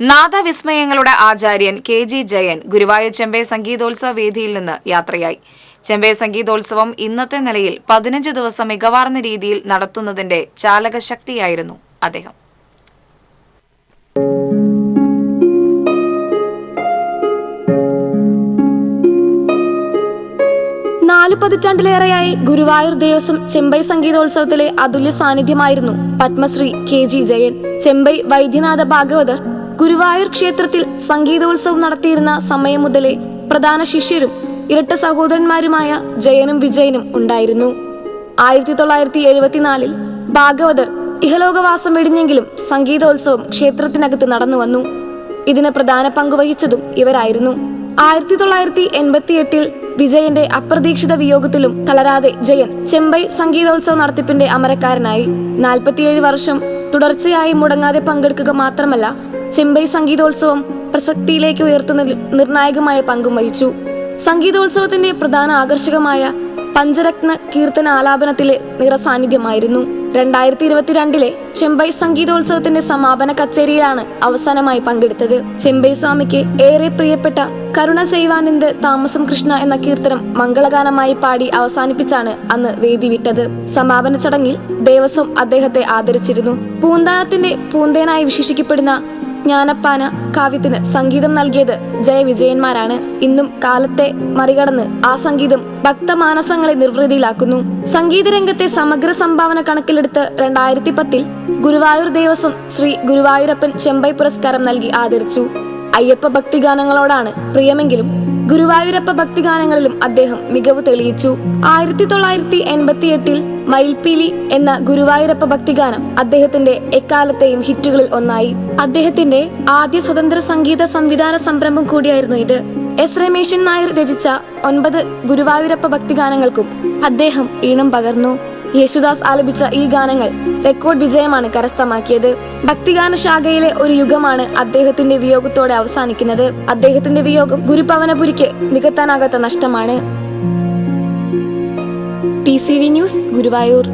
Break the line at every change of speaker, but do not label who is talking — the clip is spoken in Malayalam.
നാദവിസ്മയങ്ങളുടെ ആചാര്യൻ കെ ജി ജയൻ ഗുരുവായൂർ ചെമ്പൈ സംഗീതോത്സവ വേദിയിൽ നിന്ന് യാത്രയായി. ചെമ്പൈ സംഗീതോത്സവം ഇന്നത്തെ നിലയിൽ പതിനഞ്ച് ദിവസം മികവാർന്ന രീതിയിൽ നടത്തുന്നതിന്റെ ചാലകശക്തിയായിരുന്നു അദ്ദേഹം.
നാലു പതിറ്റാണ്ടിലേറെയായി ഗുരുവായൂർ ദേവസ്വം ചെമ്പൈ സംഗീതോത്സവത്തിലെ അതുല്യ സാന്നിധ്യമായിരുന്നു പത്മശ്രീ കെ ജി ജയൻ. ചെമ്പൈ വൈദ്യനാഥ ഭാഗവതർ ഗുരുവായൂർ ക്ഷേത്രത്തിൽ സംഗീതോത്സവം നടത്തിയിരുന്ന സമയം മുതലേ പ്രധാന ശിഷ്യരും ഇരട്ട സഹോദരന്മാരുമായ ജയനും വിജയനും ഉണ്ടായിരുന്നു. ആയിരത്തി തൊള്ളായിരത്തി എഴുപത്തിനാലിൽ ഭാഗവതർ ഇഹലോകവാസം വെടിഞ്ഞെങ്കിലും സംഗീതോത്സവം ക്ഷേത്രത്തിനകത്ത് നടന്നു വന്നു. ഇതിന് പ്രധാന പങ്കുവഹിച്ചതും ഇവരായിരുന്നു. ആയിരത്തി തൊള്ളായിരത്തി എൺപത്തി എട്ടിൽ വിജയന്റെ അപ്രതീക്ഷിത വിയോഗത്തിലും തളരാതെ ജയൻ ചെമ്പൈ സംഗീതോത്സവ നടത്തിപ്പിന്റെ അമരക്കാരനായി. നാൽപ്പത്തിയേഴ് വർഷം തുടർച്ചയായി മുടങ്ങാതെ പങ്കെടുക്കുക മാത്രമല്ല ചെമ്പൈ സംഗീതോത്സവം പ്രസക്തിയിലേക്ക് ഉയർത്തുന്ന നിർണായകമായ പങ്കും വഹിച്ചു. സംഗീതോത്സവത്തിന്റെ പ്രധാന ആകർഷകമായ പഞ്ചരത്ന കീർത്തന ആലാപനത്തിലെ നിറസാന്നിധ്യമായിരുന്നു. രണ്ടായിരത്തി ഇരുപത്തിരണ്ടിലെ ചെമ്പൈ സംഗീതോത്സവത്തിന്റെ സമാപന കച്ചേരിയിലാണ് അവസാനമായി പങ്കെടുത്തത്. ചെമ്പൈ സ്വാമിക്ക് ഏറെ പ്രിയപ്പെട്ട കരുണ ചെയ്വാനന്ദ് താമസം കൃഷ്ണ എന്ന കീർത്തനം മംഗളഗാനമായി പാടി അവസാനിപ്പിച്ചാണ് അന്ന് വേദി വിട്ടത്. സമാപന ചടങ്ങിൽ ദേവസ്വം അദ്ദേഹത്തെ ആദരിച്ചിരുന്നു. പൂന്താനത്തിന്റെ പൂന്തേനായി വിശേഷിക്കപ്പെടുന്ന ജ്ഞാനപ്പാന കാവ്യത്തിന് സംഗീതം നൽകിയത് ജയവിജയന്മാരാണ്. ഇന്നും കാലത്തെ മറികടന്ന് ആ സംഗീതം ഭക്തമാനസങ്ങളെ നിർവൃതിയിലാക്കുന്നു. സംഗീത രംഗത്തെ സമഗ്ര സംഭാവന കണക്കിലെടുത്ത് രണ്ടായിരത്തി പത്തിൽ ഗുരുവായൂർ ദേവസ്വം ശ്രീ ഗുരുവായൂരപ്പൻ ചെമ്പൈ പുരസ്കാരം നൽകി ആദരിച്ചു. അയ്യപ്പ ഭക്തിഗാനങ്ങളോടാണ് പ്രിയമെങ്കിലും ഗുരുവായൂരപ്പ ഭക്തിഗാനങ്ങളിലും അദ്ദേഹം മികവ് തെളിയിച്ചു. ആയിരത്തി തൊള്ളായിരത്തി എൺപത്തി എട്ടിൽ മയിൽപീലി എന്ന ഗുരുവായൂരപ്പ ഭക്തിഗാനം അദ്ദേഹത്തിന്റെ എക്കാലത്തെയും ഹിറ്റുകളിൽ ഒന്നായി. അദ്ദേഹത്തിന്റെ ആദ്യ സ്വതന്ത്ര സംഗീത സംവിധാന സംരംഭം കൂടിയായിരുന്നു ഇത്. എസ് രമേശൻ നായർ രചിച്ച ഒൻപത് ഗുരുവായൂരപ്പ ഭക്തിഗാനങ്ങൾക്കും അദ്ദേഹം ഈണം പകർന്നു. യേശുദാസ് ആലപിച്ച ഈ ഗാനങ്ങൾ റെക്കോർഡ് വിജയമാണ് കരസ്ഥമാക്കിയത്. ഭക്തിഗാന ശാഖയിലെ ഒരു യുഗമാണ് അദ്ദേഹത്തിന്റെ വിയോഗത്തോടെ അവസാനിക്കുന്നത്. അദ്ദേഹത്തിന്റെ വിയോഗം ഗുരുപവനപുരിക്ക് നികത്താനാകാത്ത നഷ്ടമാണ്. T C V news Guruvayur.